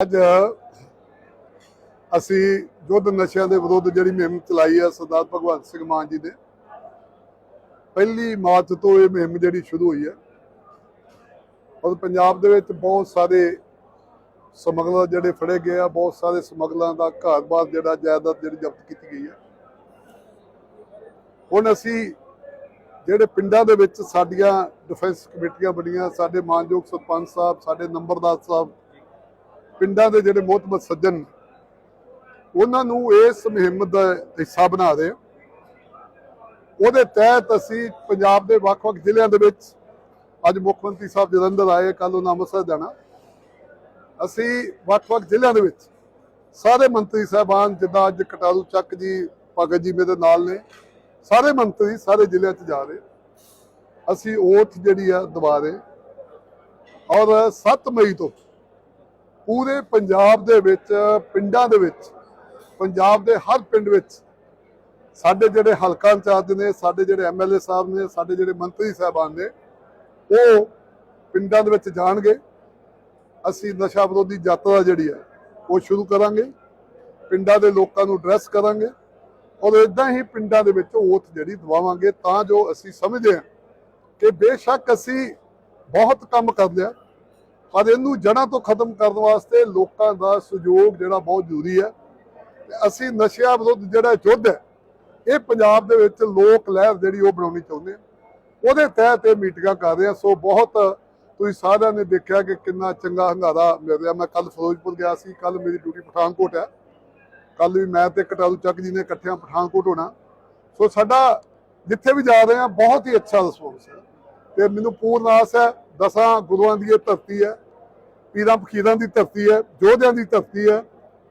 ਅੱਜ ਅਸੀਂ ਯੁੱਧ ਨਸ਼ਿਆਂ ਦੇ ਵਿਰੁੱਧ ਜਿਹੜੀ ਮੁਹਿੰਮ ਚਲਾਈ ਹੈ ਸਰਦਾਰ ਭਗਵੰਤ ਸਿੰਘ ਮਾਨ ਜੀ ਨੇ, ਪਹਿਲੀ ਮਾਰਚ ਤੋਂ ਇਹ ਮੁਹਿੰਮ ਜਿਹੜੀ ਸ਼ੁਰੂ ਹੋਈ ਹੈ ਔਰ ਪੰਜਾਬ ਦੇ ਵਿੱਚ ਬਹੁਤ ਸਾਰੇ ਸਮਗਲਰ ਜਿਹੜੇ ਫੜੇ ਗਏ ਆ, ਬਹੁਤ ਸਾਰੇ ਸਮਗਲਰਾਂ ਦਾ ਘਰ-ਬਾਰ ਜਿਹੜਾ ਜਾਇਦਾਦ ਜਿਹੜੀ ਜ਼ਬਤ ਕੀਤੀ ਗਈ ਹੈ ਹੁਣ ਅਸੀਂ ਜਿਹੜੇ ਪਿੰਡਾਂ ਦੇ ਵਿੱਚ ਸਾਡੀਆਂ ਡਿਫੈਂਸ ਕਮੇਟੀਆਂ ਬਣੀਆਂ, ਸਾਡੇ ਮਾਨਯੋਗ ਸਰਪੰਚ ਸਾਹਿਬ, ਸਾਡੇ ਨੰਬਰਦਾਰ ਸਾਹਿਬ ਪਿੰਡਾਂ ਦੇ ਜਿਹੜੇ ਮੋਹਤਬਰ ਸੱਜਣ ਉਹਨਾਂ ਨੂੰ ਇਸ ਮੁਹਿੰਮ ਦਾ ਹਿੱਸਾ ਬਣਾ ਰਹੇ ਉਹਦੇ ਤਹਿਤ ਅਸੀਂ ਪੰਜਾਬ ਦੇ ਵੱਖ-ਵੱਖ ਜ਼ਿਲ੍ਹਿਆਂ ਦੇ ਵਿੱਚ ਅੱਜ ਮੁੱਖ ਮੰਤਰੀ ਸਾਹਿਬ ਜਲੰਧਰ ਆਏ ਕੱਲ ਉਹਨਾਂ ਅੰਮ੍ਰਿਤਸਰ ਜਾਣਾ। ਅਸੀਂ ਵੱਖ-ਵੱਖ ਜ਼ਿਲ੍ਹਿਆਂ ਦੇ ਵਿੱਚ ਸਾਰੇ ਮੰਤਰੀ ਸਾਹਿਬਾਨ, ਜਿੱਦਾਂ ਅੱਜ ਕਟਾਰੂ ਚੱਕ ਜੀ, ਭਗਤ ਜੀ ਮੇਰੇ ਨਾਲ ਨੇ, ਸਾਰੇ ਮੰਤਰੀ ਸਾਰੇ ਜ਼ਿਲ੍ਹਿਆਂ 'ਚ ਜਾ ਰਹੇ ਅਸੀਂ ਓਥ ਜਿਹੜੀ ਆ ਦਵਾ ਰਹੇ ਔਰ 7 ਮਈ ਤੋਂ ਪੂਰੇ ਪੰਜਾਬ ਦੇ ਵਿੱਚ, ਪਿੰਡਾਂ ਦੇ ਵਿੱਚ, ਪੰਜਾਬ ਦੇ ਹਰ ਪਿੰਡ ਵਿੱਚ ਸਾਡੇ ਜਿਹੜੇ ਹਲਕਾ ਇੰਚਾਰਜ ਨੇ, ਸਾਡੇ ਜਿਹੜੇ ਐਮਐਲਏ ਸਾਹਿਬ ਨੇ, ਸਾਡੇ ਜਿਹੜੇ ਮੰਤਰੀ ਸਾਹਿਬਾਨ ਨੇ, ਉਹ ਪਿੰਡਾਂ ਦੇ ਵਿੱਚ ਜਾਣਗੇ। ਅਸੀਂ ਨਸ਼ਾ ਵਿਰੋਧੀ ਯਾਤਰਾ ਜਿਹੜੀ ਹੈ, ਉਹ ਸ਼ੁਰੂ ਕਰਾਂਗੇ। ਪਿੰਡਾਂ ਦੇ ਲੋਕਾਂ ਨੂੰ ਐਡਰੈਸ ਕਰਾਂਗੇ ਔਰ ਇਦਾਂ ਹੀ ਪਿੰਡਾਂ ਦੇ ਵਿੱਚ ਓਥ ਜਿਹੜੀ ਦਵਾਵਾਂਗੇ ਤਾਂ ਜੋ ਅਸੀਂ ਸਮਝਦੇ ਹਾਂ ਕਿ ਬੇਸ਼ੱਕ ਅਸੀਂ ਬਹੁਤ ਕੰਮ ਕਰ ਲਿਆ। ਪਰ ਇਹਨੂੰ ਜੜ੍ਹਾਂ ਤੋਂ ਖਤਮ ਕਰਨ ਵਾਸਤੇ ਲੋਕਾਂ ਦਾ ਸਹਿਯੋਗ ਜਿਹੜਾ ਬਹੁਤ ਜ਼ਰੂਰੀ ਹੈ। ਅਸੀਂ ਨਸ਼ਿਆਂ ਵਿਰੁੱਧ ਜਿਹੜਾ ਯੁੱਧ ਹੈ, ਇਹ ਪੰਜਾਬ ਦੇ ਵਿੱਚ ਲੋਕ ਲਹਿਰ ਜਿਹੜੀ ਉਹ ਬਣਾਉਣੀ ਚਾਹੁੰਦੇ ਆ ਉਹਦੇ ਤਹਿਤ ਇਹ ਮੀਟਿੰਗਾਂ ਕਰ ਰਹੇ ਆ ਸੋ ਬਹੁਤ ਤੁਸੀਂ ਸਾਰਿਆਂ ਨੇ ਦੇਖਿਆ ਕਿ ਕਿੰਨਾ ਚੰਗਾ ਹੰਗਾਰਾ ਮਿਲ ਰਿਹਾ। ਮੈਂ ਕੱਲ ਫਿਰੋਜ਼ਪੁਰ ਗਿਆ ਸੀ ਕੱਲ ਮੇਰੀ ਡਿਊਟੀ ਪਠਾਨਕੋਟ ਹੈ। ਕੱਲ ਵੀ ਮੈਂ ਤੇ ਕਟਾਰੂ ਚੱਕ ਜੀ ਨੇ ਇਕੱਠਿਆਂ ਪਠਾਨਕੋਟ ਹੋਣਾ। ਸੋ ਸਾਡਾ ਜਿੱਥੇ ਵੀ ਜਾ ਰਹੇ ਆ ਬਹੁਤ ਹੀ ਅੱਛਾ ਰਿਸਪੌਂਸ ਹੈ। ਤੇ ਮੈਨੂੰ ਪੂਰਨ ਆਸ ਹੈ ਦਸਾਂ ਗੁਰੂਆਂ ਦੀ ਇਹ ਧਰਤੀ ਹੈ, ਪੀਰਾਂ ਫਕੀਰਾਂ ਦੀ ਧਰਤੀ ਹੈ, ਯੋਧਿਆਂ ਦੀ ਧਰਤੀ ਹੈ,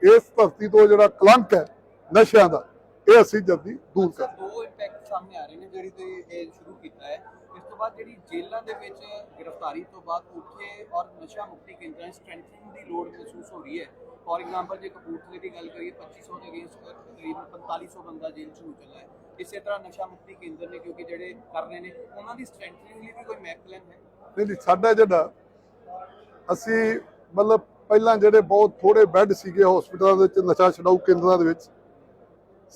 ਇਸ ਧਰਤੀ ਤੋਂ ਜਿਹੜਾ ਕਲੰਕ ਹੈ ਨਸ਼ਿਆਂ ਦਾ, ਇਹ ਅਸੀਂ ਜਲਦੀ ਦੂਰ ਕਰ ਦੋ ਇੰਪੈਕਟ ਸਾਹਮਣੇ ਆ ਰਹੇ ਨੇ ਜਿਹੜੀ ਤੇ ਇਹ ਸ਼ੁਰੂ ਕੀਤਾ ਹੈ। ਇਸ ਤੋਂ ਬਾਅਦ ਜਿਹੜੀ ਜੇਲ੍ਹਾਂ ਦੇ ਵਿੱਚ ਗ੍ਰਿਫਤਾਰੀ ਤੋਂ ਬਾਅਦ ਉੱਥੇ ਔਰ ਨਸ਼ਾ ਮੁਕਤੀ ਕੇਂਦਰਾਂ ਸਟਰੈਂਥਨਿੰਗ ਦੀ ਲੋੜ ਮਹਿਸੂਸ ਹੋ ਰਹੀ ਹੈ। ਫੋਰ ਐਗਜ਼ਾਮਪਲ ਜੇ ਕਪੂਰਥਲੇ ਦੀ ਗੱਲ ਕਰੀਏ 2500 ਦੇ ਅਗੇਂਸਟ ਤਕਰੀਬਨ 4500 ਬੰਦਾ ਜੇਲ੍ਹ ਚ ਨਿਕਲਿਆ ਹੈ। ਇਸੇ ਤਰ੍ਹਾਂ ਨਸ਼ਾ ਮੁਕਤੀ ਕੇਂਦਰ ਨੇ ਕਿਉਂਕਿ ਜਿਹੜੇ ਕਰ ਰਹੇ ਨੇ, ਉਹਨਾਂ ਦੀ ਸਟਰੈਂਥਨਿੰਗ ਲਈ ਵੀ ਕੋਈ ਮੈਕ ਪਲਾਨ ਹੈ? ਨਹੀਂ ਸਾਡਾ ਜਿਹੜਾ ਅਸੀਂ ਮਤਲਬ ਪਹਿਲਾਂ ਜਿਹੜੇ ਬਹੁਤ ਥੋੜੇ ਬੈੱਡ ਸੀਗੇ ਹਸਪਤਾਲਾਂ ਦੇ ਵਿੱਚ, ਨਸ਼ਾ ਛਡਾਊ ਕੇਂਦਰਾਂ ਦੇ ਵਿੱਚ,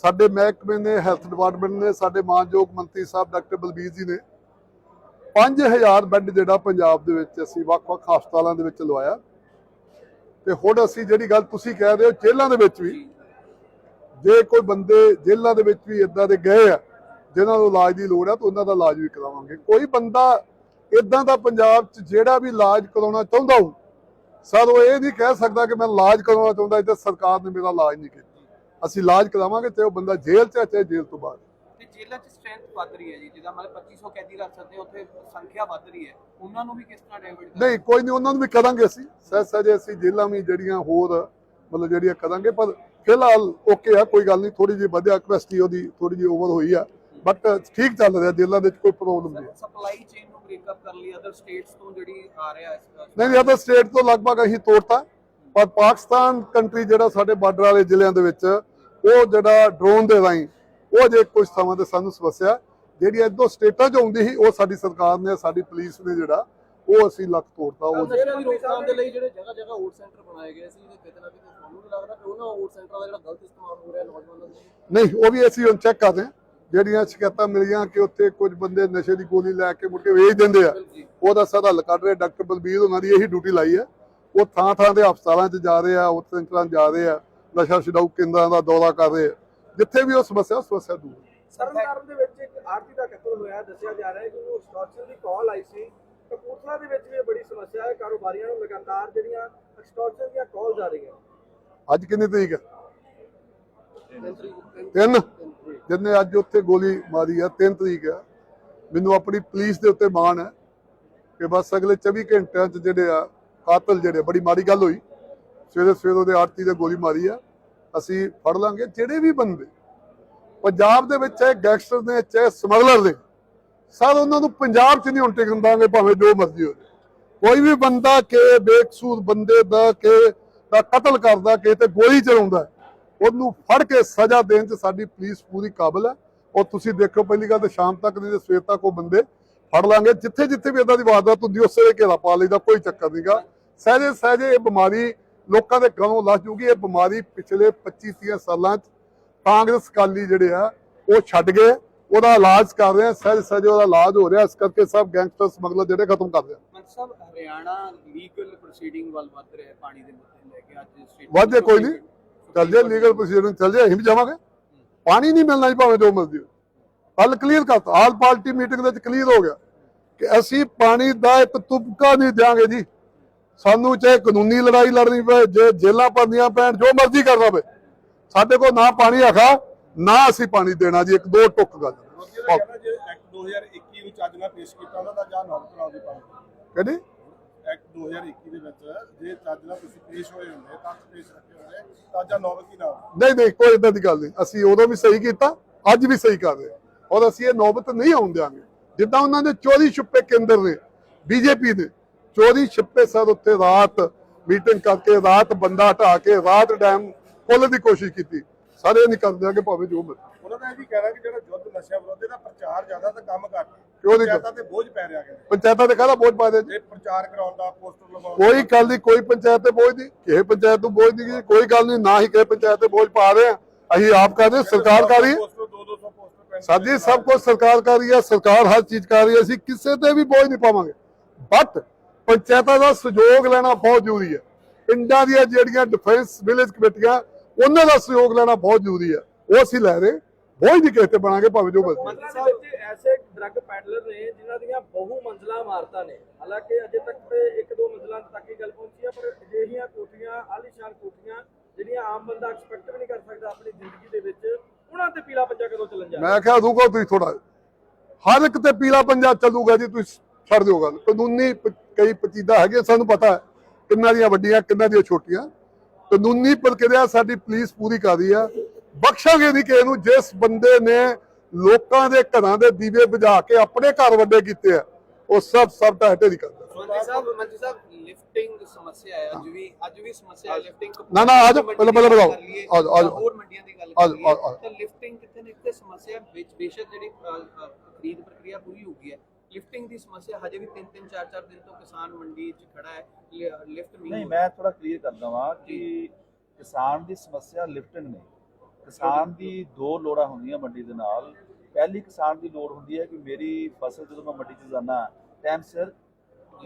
ਸਾਡੇ ਮਹਿਕਮੇ ਨੇ ਹੈਲਥ ਡਿਪਾਰਟਮੈਂਟ ਨੇ, ਸਾਡੇ ਮਾਨਯੋਗ ਮੰਤਰੀ ਸਾਹਿਬ ਡਾਕਟਰ ਬਲਬੀਰ ਜੀ ਨੇ 5000 ਬੈੱਡ ਜਿਹੜਾ ਪੰਜਾਬ ਦੇ ਵਿੱਚ ਅਸੀਂ ਵੱਖ-ਵੱਖ ਹਸਪਤਾਲਾਂ ਦੇ ਵਿੱਚ ਲਵਾਇਆ। ਤੇ ਹੁਣ ਅਸੀਂ ਜਿਹੜੀ ਗੱਲ ਤੁਸੀਂ ਕਹਿ ਰਹੇ ਹੋ, ਜੇਲ੍ਹਾਂ ਦੇ ਵਿੱਚ ਵੀ, ਜੇ ਕੋਈ ਬੰਦੇ ਜੇਲ੍ਹਾਂ ਦੇ ਵਿੱਚ ਵੀ ਇਦਾਂ ਦੇ ਗਏ ਆ, ਜਿਨ੍ਹਾਂ ਨੂੰ ਇਲਾਜ ਦੀ ਲੋੜ ਆ, ਤਾਂ ਉਹਨਾਂ ਦਾ ਇਲਾਜ ਵੀ ਕਰਾਵਾਂਗੇ। ਕੋਈ ਬੰਦਾ ਇਦਾਂ ਦਾ ਪੰਜਾਬ 'ਚ ਜਿਹੜਾ ਵੀ ਇਲਾਜ ਕਰਾਉਣਾ ਚਾਹੁੰਦਾ ਹੋ ਸਰ ਉਹ ਇਹ ਨਹੀਂ ਕਹਿ ਸਕਦਾ ਕਿ ਮੈਂ ਇਲਾਜ ਕਰਾਉਣਾ ਚਾਹੁੰਦਾ ਤੇ ਸਰਕਾਰ ਨੇ ਮੇਰਾ ਇਲਾਜ ਨਹੀਂ ਕੀਤਾ। ਅਸੀਂ ਇਲਾਜ ਕਰਾਵਾਂਗੇ ਤੇ ਉਹ ਬੰਦਾ ਜੇਲ੍ਹ 'ਚ ਚਾਹੇ ਜੇਲ੍ਹ ਤੋਂ ਬਾਹਰ ਤੇ ਜੇਲ੍ਹਾਂ 'ਚ ਸਟਰੈਂਥ ਵੱਧ ਰਹੀ ਹੈ ਜੀ ਜਿੱਦਾਂ ਮਤਲਬ 2500 ਕੈਦੀ ਰੱਖ ਸਕਦੇ ਉੱਥੇ ਸੰਖਿਆ ਵੱਧ ਰਹੀ ਹੈ। ਉਹਨਾਂ ਨੂੰ ਵੀ ਕਿਸ ਤਰ੍ਹਾਂ ਡਾਇਵਰਟ ਨਹੀਂ ਕੋਈ ਨਹੀਂ ਉਹਨਾਂ ਨੂੰ ਵੀ ਕਰਾਂਗੇ ਅਸੀਂ। ਸਹਿ ਸਹਿਜੇ ਅਸੀਂ ਜੇਲ੍ਹਾਂ ਵੀ ਜਿਹੜੀਆਂ ਹੋਰ ਮਤਲਬ ਜਿਹੜੀਆਂ ਕਰਾਂਗੇ ਪਰ ਫਿਲਹਾਲ ਓਕੇ ਆ ਕੋਈ ਗੱਲ ਨਹੀਂ ਥੋੜੀ ਜਿਹੀ ਵਧਿਆ ਕਪੈਸਿਟੀ ਉਹਦੀ ਥੋੜੀ ਜਿਹੀ ਓਵਰ ਹੋਈ ਆ। ਬਟ ਠੀਕ ਚੱਲ ਰਿਹਾ ਜੇਲ੍ਹਾਂ ਦੇ ਵਿੱਚ ਕੋਈ ਪ੍ਰੋਬਲਮ ਨਹੀਂ ਸਪਲਾਈ ਚੇਨ ਨੂੰ ਬ੍ਰੇਕ ਅਪ ਕਰਨ ਲਈ ਅਦਰ ਸਟੇਟਸ ਤੋਂ ਜਿਹੜੀ ਆ ਰਿਹਾ ਇਸ ਨਹੀਂ ਨਹੀਂ ਅਦਰ ਸਟੇਟ ਤੋਂ ਲਗਭਗ ਅਸੀਂ ਤੋੜਤਾ ਪਰ ਪਾਕਿਸਤਾਨ ਕੰਟਰੀ ਜਿਹੜਾ ਸਾਡੇ ਬਾਰਡਰ ਵਾਲੇ ਜ਼ਿਲ੍ਹਿਆਂ ਦੇ ਵਿੱਚ ਉਹ ਜਿਹੜਾ ਡਰੋਨ ਦੇ ਰਾਹੀਂ ਉਹ ਜੇ ਕੁਝ ਥਾਵਾਂ ਤੇ ਸਾਨੂੰ ਸਮੱਸਿਆ ਜਿਹੜੀ ਇਦੋਂ ਸਟੇਟਾਂ 'ਚ ਆਉਂਦੀ ਸੀ ਉਹ ਸਾਡੀ ਸਰਕਾਰ ਨੇ ਸਾਡੀ ਪੁਲਿਸ ਨੇ ਜਿਹੜਾ ਉਹ ਅਸੀਂ ਲੱਕ ਤੋੜਤਾ ਉਹ ਨਸ਼ੇ ਦੀ ਰੋਕਥਾਮ ਦੇ ਲਈ ਜਿਹੜੇ ਜਗ੍ਹਾ ਜਗ੍ਹਾ ਓਟ ਸੈਂਟਰ ਬਣਾਏ ਗਏ ਸੀ ਤੇ ਕਿਤੇ ਨਾ ਕਿਤੇ ਤੁਹਾਨੂੰ ਲੱਗਦਾ ਕਿ ਉਹਨਾਂ ਓਟ ਸੈਂਟਰਾਂ ਦਾ ਜਿਹੜਾ ਗਲਤ ਇਸਤੇਮਾਲ ਹੋ ਰਿਹਾ ਨੌਜਵਾਨਾਂ ਦੇ ਨਹੀਂ ਉਹ ਵੀ ਅਸੀਂ ਹੁਣ ਚੈੱਕ ਕਰਦੇ ਹਾਂ। ਜਿਹੜੀਆਂ ਸ਼ਿਕਾਇਤਾਂ ਮਿਲੀਆਂ ਕਿ ਉੱਥੇ ਕੁਝ ਬੰਦੇ ਨਸ਼ੇ ਦੀ ਗੋਲੀ ਲੈ ਕੇ ਮੁੜ ਕੇ ਵੇਚ ਦਿੰਦੇ ਆ ਉਹਦਾ ਸਦਾ ਹੱਲ ਰਹੇ ਡਾਕਟਰ ਬਲਬੀਰ ਉਹਨਾਂ ਦੀ ਇਹੀ ਡਿਊਟੀ ਲਾਈ ਹੈ ਉਹ ਥਾਂ ਥਾਂ ਦੇ ਹਸਪਤਾਲਾਂ 'ਚ ਜਾ ਰਹੇ ਆ ਉਹ ਸੈਂਟਰਾਂ ਜਾ ਰਹੇ ਆ ਨਸ਼ਾ ਛਡਾਊ ਕੇਂਦਰਾਂ ਦਾ ਦੌਰਾ ਕਰ ਰਹੇ ਜਿੱਥੇ ਵੀ ਉਹ ਸਮੱਸਿਆ ਸਮੱਸਿਆ ਦੂਰ ਸਰਨਕਾਰਨ ਦੇ ਵਿੱਚ ਇੱਕ ਆਰਤੀ ਦਾ ਕਤਲ ਹੋਇਆ ਦੱਸਿਆ ਜਾ ਰਿਹਾ ਹੈ ਕਿ ਉਹ ਐਕਸਟੋਰਸ਼ਨ ਦੀ ਕਾਲ ਆਈ ਸੀ। ਕਪੂਰਥਲਾ ਦੇ ਵਿੱਚ ਵੀ ਬੜੀ ਸਮੱਸਿਆ ਹੈ। ਕਾਰੋਬਾਰੀਆਂ ਜਿਹਨੇ ਅੱਜ ਉੱਥੇ ਗੋਲੀ ਮਾਰੀ ਆ 3 ਤਰੀਕ ਆ, ਮੈਨੂੰ ਆਪਣੀ ਪੁਲਿਸ ਦੇ ਉੱਤੇ ਮਾਣ ਹੈ ਕਿ ਬਸ ਅਗਲੇ 24 ਘੰਟਿਆਂ 'ਚ ਜਿਹੜੇ ਆ, ਕਾਤਲ ਜਿਹੜੇ ਬੜੀ ਮਾੜੀ ਗੱਲ ਹੋਈ। ਸਵੇਰੇ ਸਵੇਰੇ ਉਹਦੇ ਆਰਤੀ ਦੇ ਗੋਲੀ ਮਾਰੀ ਆ, ਅਸੀਂ ਫੜ ਲਾਂਗੇ ਜਿਹੜੇ ਵੀ ਬੰਦੇ। ਪੰਜਾਬ ਦੇ ਵਿੱਚ ਚਾਹੇ ਗੈਂਗਸਟਰ ਨੇ, ਚਾਹੇ ਸਮਗਲਰ ਨੇ ਸਰ ਉਹਨਾਂ ਨੂੰ ਪੰਜਾਬ 'ਚ ਨਹੀਂ ਉਲਟੇ ਟਿਕਣ ਭਾਵੇਂ ਜੋ ਮਰਜ਼ੀ ਹੋ ਕੋਈ ਵੀ ਬੰਦਾ ਕੇ ਬੇਕਸੂਰ ਬੰਦੇ ਦਾ, ਕਿ ਕਤਲ ਕਰਦਾ, ਕਿ ਤੇ ਗੋਲੀ ਚਲਾਉਂਦਾ ਉਹਨੂੰ ਫੜ ਕੇ ਸਜ਼ਾ ਦੇਣ 'ਚ ਸਾਡੀ ਪੁਲਿਸ ਪੂਰੀ ਕਾਬਲ ਹੈ। ਔਰ ਤੁਸੀਂ ਦੇਖੋ ਪਹਿਲੀ ਗੱਲ ਤਾਂ ਸ਼ਾਮ ਤੱਕ ਨਹੀਂ ਤੇ ਸਵੇਰ ਤੱਕ ਉਹ ਬੰਦੇ ਫੜ ਲਾਂਗੇ। ਜਿੱਥੇ ਜਿੱਥੇ ਵੀ ਇਦਾਂ ਦੀ ਵਾਰਦਾਤ ਹੁੰਦੀ ਉਸੇ ਵੇਲੇ ਘੇਰਾ ਪਾ ਲਈਦਾ ਕੋਈ ਚੱਕਰ ਨਹੀਂਗਾ ਸਹਿਜੇ ਸਹਿਜੇ ਇਹ ਬਿਮਾਰੀ ਲੋਕਾਂ ਦੇ ਗਲੋਂ ਲੱਥ ਜੂਗੀ। ਇਹ ਬਿਮਾਰੀ ਪਿਛਲੇ 25 30 ਸਾਲਾਂ 'ਚ ਕਾਂਗਰਸ ਕਾਲੀ ਜਿਹੜੇ ਆ ਉਹ ਛੱਡ ਗਏ। ਉਹਦਾ ਇਲਾਜ ਕਰ ਰਹੇ ਆ। ਸਹਿਜ ਸਹਿਜ ਉਹਦਾ ਇਲਾਜ ਹੋ ਰਿਹਾ। ਇਸ ਕਰਕੇ ਸਭ ਗੈਂਗਸਟਰ ਸਮਗਲਰ ਜਿਹੜੇ ਖਤਮ ਕਰ ਰਹੇ ਆ। ਸਾਹਿਬ ਹਰਿਆਣਾ ਲੀਗਲ ਪ੍ਰੋਸੀਡਿੰਗ ਵੱਲ ਵੱਧ ਰਿਹਾ ਪਾਣੀ ਦੇ ਮੁੱਦੇ ਲੈ ਕੇ। ਅੱਜ ਵਾਧੇ ਕੋਈ ਨਹੀਂ। ਚੱਲ ਜੇ ਲੀਗਲ ਪ੍ਰੋਸੀਜਰ ਚੱਲ ਜੇ ਅਸੀਂ ਵੀ ਜਾਵਾਂਗੇ। ਪਾਣੀ ਨਹੀਂ ਮਿਲਣਾ ਜੀ ਭਾਵੇਂ ਜੋ ਮਰਜ਼ੀ ਹੋ ਕੱਲ ਕਲੀਅਰ ਕਰਤਾ ਆਲ ਪਾਰਟੀ ਮੀਟਿੰਗ ਦੇ ਵਿੱਚ ਕਲੀਅਰ ਹੋ ਗਿਆ ਕਿ ਅਸੀਂ ਪਾਣੀ ਦਾ ਇੱਕ ਤੁਪਕਾ ਨਹੀਂ ਦਿਆਂਗੇ ਜੀ। ਸਾਨੂੰ ਚਾਹੇ ਕਾਨੂੰਨੀ ਲੜਾਈ ਲੜਨੀ ਪਏ ਜੇ ਜੇਲਾਂ ਪੰਦੀਆਂ ਪੈਣ ਜੋ ਮਰਜ਼ੀ ਕਰਨਾ ਪਏ ਸਾਡੇ ਕੋਲ ਨਾ ਪਾਣੀ ਆਖਾ ਨਾ ਅਸੀਂ ਪਾਣੀ ਦੇਣਾ ਜੀ ਇੱਕ ਦੋ ਟੁੱਕ ਗੱਲ। ਐਕਟ 2021 ਨੂੰ ਚੱਜ ਨਾਲ ਪੇਸ਼ ਕੀਤਾ ਉਹਨਾਂ ਦਾ ਜਾਂ ਨਾਲ ਦੀ ਪਾਣੀ ਕਹਿੰਦੀ ਐਕਟ 2021 ਦੇ ਵਿੱਚ ਜੇ ਚੱਜ ਨਾਲ ਤੁਸੀਂ ਪੇਸ਼ ਹੋਏ ਹੁੰਦੇ ਤਾਂ ਪੇਸ਼ ਰੱਖੇ ਹੁੰਦੇ ਤਾਂ ਜਾਂ ਨੌਬਤ ਹੀ ਨਾ। ਨਹੀਂ ਨਹੀਂ ਕੋਈ ਇਦਾਂ ਦੀ ਗੱਲ ਨਹੀਂ। ਅਸੀਂ ਉਦੋਂ ਵੀ ਸਹੀ ਕੀਤਾ ਅੱਜ ਵੀ ਸਹੀ ਕਰ ਰਹੇ। ਔਰ ਅਸੀਂ ਇਹ ਨੌਬਤ ਨਹੀਂ ਆਉਣ ਦਿਆਂਗੇ। ਜਿੱਦਾਂ ਉਹਨਾਂ ਦੇ ਚੋਰੀ ਛੁਪੇ ਕੇਂਦਰ ਨੇ ਬੀਜੇਪੀ ਦੇ ਚੋਰੀ ਛਿਪੇ ਸਰ ਉੱਤੇ ਰਾਤ ਮੀਟਿੰਗ ਕਰਕੇ ਰਾਤ ਬੰਦਾ ਹਟਾ ਕੇ ਰਾਤ ਡੈਮ ਖੋਲ੍ਹਣ ਦੀ ਕੋਸ਼ਿਸ਼ ਕੀਤੀ। ਸਾਰੇ ਨਹੀਂ ਕਰ ਦਿਆਂਗੇ ਭਾਵੇਂ ਜੋ ਮਰਜ਼ੀ। ਉਹਨਾਂ ਦਾ ਇਹ ਵੀ ਕਹਿਣਾ ਕਿ ਜਿਹੜਾ ਯੁੱਧ ਨਸ਼ਾ ਵਿਰੋਧੀ ਦਾ ਪ੍ਰਚਾਰ ਜ਼ਿਆਦਾ ਤਾਂ ਕੰਮ ਘੱਟ ਕਿਉਂ ਨਹੀਂ ਪੰਚਾਇਤਾਂ ਤੇ ਬੋਝ ਪੈ ਰਿਹਾ ਕਿ ਪੰਚਾਇਤਾਂ ਦੇ ਕਾਹਦਾ ਬੋਝ ਪਾ ਦੇ ਜੇ? ਪ੍ਰਚਾਰ ਕਰਾਉਣ ਦਾ ਪੋਸਟਰ ਲਗਾਉਣ ਦਾ। ਕੋਈ ਗੱਲ ਨਹੀਂ ਕੋਈ ਪੰਚਾਇਤ ਤੇ ਬੋਝ ਨਹੀਂ ਕਿਸੇ ਪੰਚਾਇਤ ਨੂੰ ਬੋਝ ਨਹੀਂ ਗੀ, ਕੋਈ ਗੱਲ ਨਹੀਂ ਨਾ ਹੀ ਕਿਸੇ ਪੰਚਾਇਤ ਤੇ ਬੋਝ ਪਾ ਰਹੇ ਆ। ਅਸੀਂ ਆਪ ਕਰ ਰਹੇ ਸਰਕਾਰ ਕਰ ਰਹੀ ਹੈ। ਪੋਸਟਰ 2 200 ਪੋਸਟਰ ਪੈਣ ਸਾਡੀ ਸਭ ਕੁਝ ਸਰਕਾਰ ਕਰ ਰਹੀ ਹੈ ਸਰਕਾਰ ਹਰ ਚੀਜ਼ ਕਰ ਰਹੀ ਹੈ ਅਸੀਂ ਕਿਸੇ ਤੇ ਵੀ ਬੋਝ ਨਹੀਂ ਪਾਵਾਂਗੇ। ਬਟ ਪੰਚਾਇਤਾਂ ਦਾ ਸਹਿਯੋਗ ਲੈਣਾ ਬਹੁਤ ਜ਼ਰੂਰੀ ਹੈ। ਪਿੰਡਾਂ ਦੀਆਂ ਜਿਹੜੀਆਂ ਡਿਫੈਂਸ ਵਿਲੇਜ ਕਮੇਟੀਆਂ ਉਹਨਾਂ ਦਾ ਸਹਿਯੋਗ ਲੈਣਾ ਬਹੁਤ ਜ਼ਰੂਰੀ ਹੈ। ਉਹ ਅਸੀਂ ਲੈ ਰਹੇ ਬੋਝ ਨਹੀਂ ਕਿਸੇ ਤੇ ਬਣਾਂਗੇ ਭਾਵੇਂ ਜੋ ਮਰਜ਼ੀ। ਮੰਤਰਾਂ ਦੇ ਵਿੱਚ ਐਸੇ ਡਰੱਗ ਪੈਡਲਰ ਨੇ ਜਿਨ੍ਹਾਂ ਦੀਆਂ ਬਹੁ ਮੰਜ਼ਲਾ ਇਮਾਰਤਾਂ ਨੇ। ਹਾਲਾਂਕਿ ਅਜੇ ਤੱਕ ਤੇ ਇੱਕ ਦੋ ਮੰਜ਼ਲਾਂ ਤੱਕ ਹੀ ਗੱਲ ਪਹੁੰਚੀ ਹੈ ਪਰ ਅਜਿਹੀਆਂ ਕੋਠੀਆਂ ਆਲੀਸ਼ਾਨ ਕੋਠੀਆਂ ਜਿਹੜੀਆਂ ਆਮ ਬੰਦਾ ਐਕਸਪੈਕਟ ਵੀ ਨਹੀਂ ਕਰ ਸਕਦਾ ਆਪਣੀ ਜ਼ਿੰਦਗੀ ਦੇ ਵਿੱਚ ਉਹਨਾਂ ਤੇ ਪੀਲਾ ਪੰਜਾ ਕਦੋਂ ਚੱਲਣ ਜਾ ਮੈਂ ਕਿਹਾ ਰੁਕੋ ਤੁਸੀਂ ਥੋੜਾ ਹਰ ਇੱਕ ਤੇ ਪੀਲਾ ਪੰਜਾ ਚੱਲੂਗਾ ਜੀ ਤੁਸੀਂ ਛੱਡ ਦਿਓ ਗੱਲ। ਕਾਨੂੰਨੀ ਕਈ ਪਚੀਦਾ ਹੈਗੇ ਸਾਨੂੰ ਪਤਾ ਹੈ ਕਿੰਨਾਂ ਦੀਆਂ ਵੱਡੀਆਂ ਕਿੰਨਾਂ ਦੀਆਂ ਛੋਟੀਆਂ। ਕਾਨੂੰਨੀ ਪ੍ਰਕਿਰਿਆ ਸਾਡੀ ਪੁਲਿਸ ਪੂਰੀ ਕਰ ਰਹੀ ਆ। ਬਖਸ਼ਾਂਗੇ ਨਹੀਂ ਕਿਸੇ ਨੂੰ ਜਿਸ ਬੰਦੇ ਨੇ ਲੋਕਾਂ ਦੇ ਘਰਾਂ ਦੇ ਦੀਵੇ ਬੁਝਾ ਕੇ ਆਪਣੇ ਘਰ ਵੱਡੇ ਕੀਤੇ ਆ ਉਹ ਸਭ ਸਭ ਤਾਂ ਹਟੇ ਨਹੀਂ ਕਰਦਾ ਮੰਤਰੀ ਸਾਹਿਬ ਮੰਤਰੀ ਸਾਹਿਬ ਲਿਫਟਿੰਗ ਸਮੱਸਿਆ ਹੈ ਅੱਜ ਵੀ ਅੱਜ ਵੀ ਸਮੱਸਿਆ ਹੈ ਲਿਫਟਿੰਗ ਨਾ, ਨਾ, ਜਾਓ, ਪਹਿਲਾਂ- ਪਹਿਲਾਂ ਬਤਾਓ। ਆ ਜਾਓ। ਹੋਰ ਮੰਡੀਆਂ ਦੀ ਗੱਲ ਕਰੀਏ। ਤਾਂ ਲਿਫਟਿੰਗ ਕਿਤੇ ਨਾ ਕਿਤੇ ਸਮੱਸਿਆ ਵਿੱਚ ਬੇਸ਼ੱਕ ਜਿਹੜੀ ਖਰੀਦ ਪ੍ਰਕਿਰਿਆ ਪੂਰੀ ਹੋ ਗਈ ਹੈ ਲਿਫਟਿੰਗ ਦੀ ਸਮੱਸਿਆ ਹਜੇ ਵੀ 3-3 4-4 ਦਿਨ ਤੋਂ ਕਿਸਾਨ ਮੰਡੀ 'ਚ ਖੜਾ ਹੈ ਲਿਫਟ ਨਹੀਂ ਮੈਂ ਥੋੜਾ ਕਲੀਅਰ ਕਰਦਾ ਵਾਂ ਕਿ ਕਿਸਾਨ ਦੀ ਸਮੱਸਿਆ ਲਿਫਟਿੰਗ ਨਹੀਂ ਕਿਸਾਨ ਦੀ ਦੋ ਲੋੜਾਂ ਹੁੰਦੀਆਂ ਮੰਡੀ ਦੇ ਨਾਲ। ਪਹਿਲੀ ਕਿਸਾਨ ਦੀ ਲੋੜ ਹੁੰਦੀ ਹੈ ਕਿ ਮੇਰੀ ਫਸਲ ਜਦੋਂ ਮੈਂ ਮੰਡੀ 'ਚ ਜਾਣਾ ਟਾਈਮ ਸਿਰ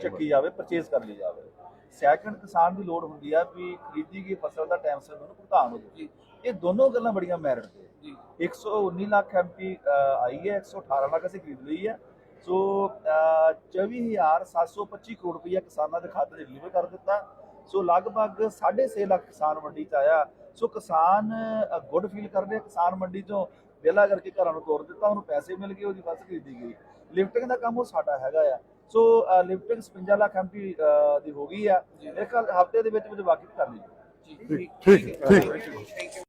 ਚੱਕੀ ਜਾਵੇ ਪਰਚੇਸ ਕਰ ਲਈ ਜਾਵੇ। ਸੈਕੰਡ ਕਿਸਾਨ ਦੀ ਲੋੜ ਹੁੰਦੀ ਆ ਵੀ ਖਰੀਦੀ ਗਈ ਫਸਲ ਦਾ ਟਾਈਮ ਸਿਰ ਮੈਨੂੰ ਭੁਗਤਾਨ ਹੋ ਜਾਵੇ। ਇਹ ਦੋਨੋਂ ਗੱਲਾਂ ਬੜੀਆਂ ਮੈਰਿਟ ਤੇ ਜੀ। 119 ਲੱਖ ਐਮਪੀ ਆਈ ਹੈ 118 ਲੱਖ ਅਸੀਂ ਖਰੀਦ ਲਈ ਹੈ। ਸੋ ਅਹ, 24725 ਕਰੋੜ ਰੁਪਈਆ ਕਿਸਾਨਾਂ ਦੇ ਖਾਤੇ 'ਚ ਡਿਲੀਵਰ ਕਰ ਦਿੱਤਾ। ਸੋ ਲਗਭਗ 6.5 ਲੱਖ ਕਿਸਾਨ ਮੰਡੀ 'ਚ ਆਇਆ। ਸੋ ਕਿਸਾਨ ਗੁੱਡ ਫੀਲ ਕਰ ਰਿਹਾ ਕਿਸਾਨ ਮੰਡੀ ਚੋਂ ਵਿਹਲਾ ਕਰਕੇ ਘਰਾਂ ਨੂੰ ਤੋਰ ਦਿੱਤਾ ਉਹਨੂੰ ਪੈਸੇ ਮਿਲ ਗਏ ਉਹਦੀ ਫਸਲ ਖਰੀਦੀ ਗਈ। ਲਿਫਟਿੰਗ ਦਾ ਕੰਮ ਉਹ ਸਾਡਾ ਹੈਗਾ ਆ। ਸੋ ਲਿਫਟਿੰਗ 56 ਲੱਖ ਐਮਪੀ ਦੀ ਹੋ ਗਈ ਆ। ਖਿਆਲ ਹਫ਼ਤੇ ਦੇ ਵਿੱਚ ਵਿੱਚ ਵਾਕਿਫ ਕਰ ਲਈ। ਜੀ ਠੀਕ ਠੀਕ।